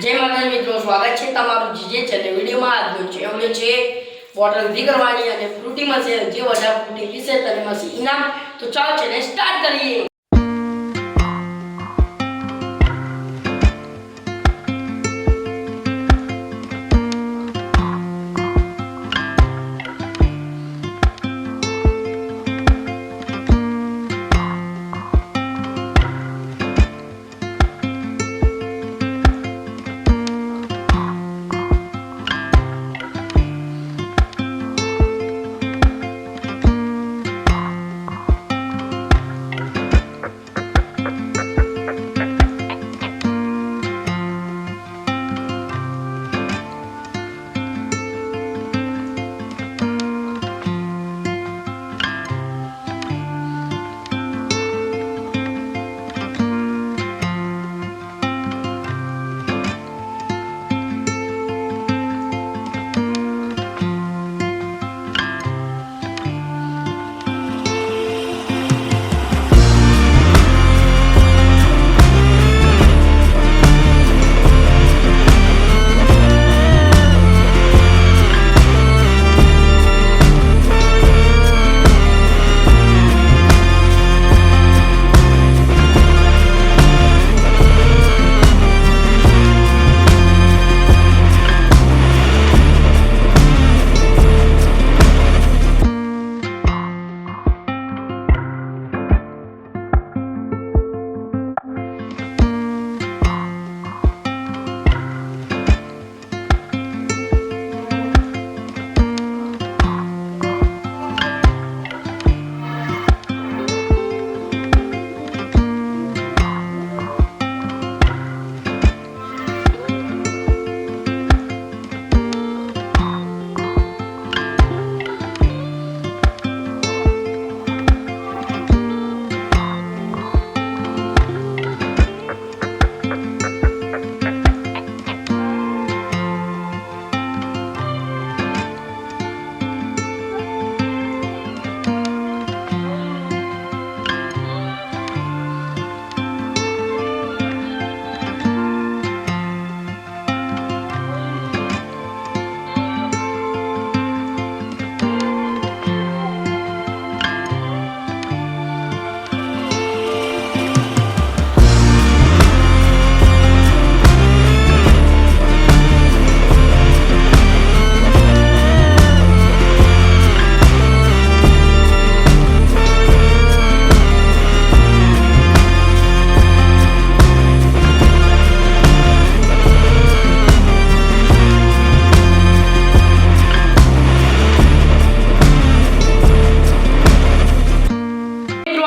જય માતાજી મિત્રો, સ્વાગત છે તમારું જે છે અને વિડીયોમાં. આજનો છે એમણે છે બોટલ ઊભી કરવાની અને ફ્રૂટીમાં છે, જે વધારે ફ્રૂટી પીશે મળશે ઇનામ તો ચાલો છે ને સ્ટાર્ટ કરીએ.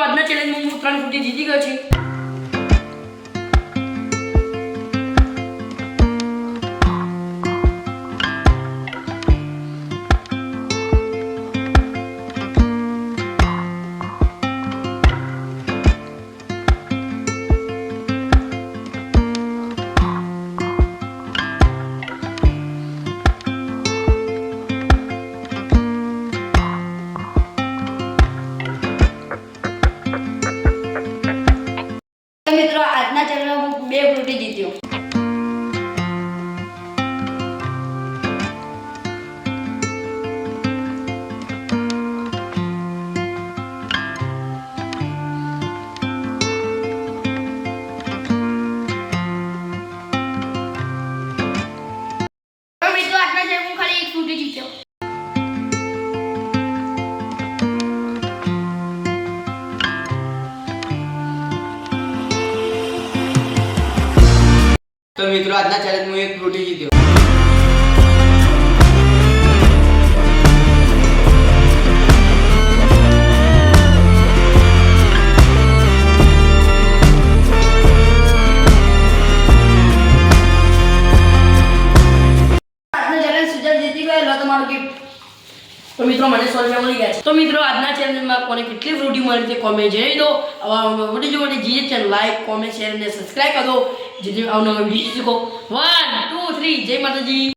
આજના ચેલેન્જમાં હું ત્રણ ફ્રૂટી જીતી ગયો છે મિત્રો આજના ચેનલમાં હું બે ફ્રૂટી જીત્યો તો મિત્રો તો મિત્રો, આજના ચેલેન્જ હું એક રોટી જીત્યો. તો મિત્રો, મને સો રૂપિયા મળી ગયા છે. તો મિત્રો, આજના ચેનલમાં કોને કેટલી ફ્રૂટી મળી છે કોમેન્ટ જણાવી દો. આવા વીડિયો માટે જે ચેનલ લાઈક કોમેન્ટ શેર અને સબસ્ક્રાઈબ કરો. જેથી આવનારો વીડિયો શીખો one two three Jay Mataji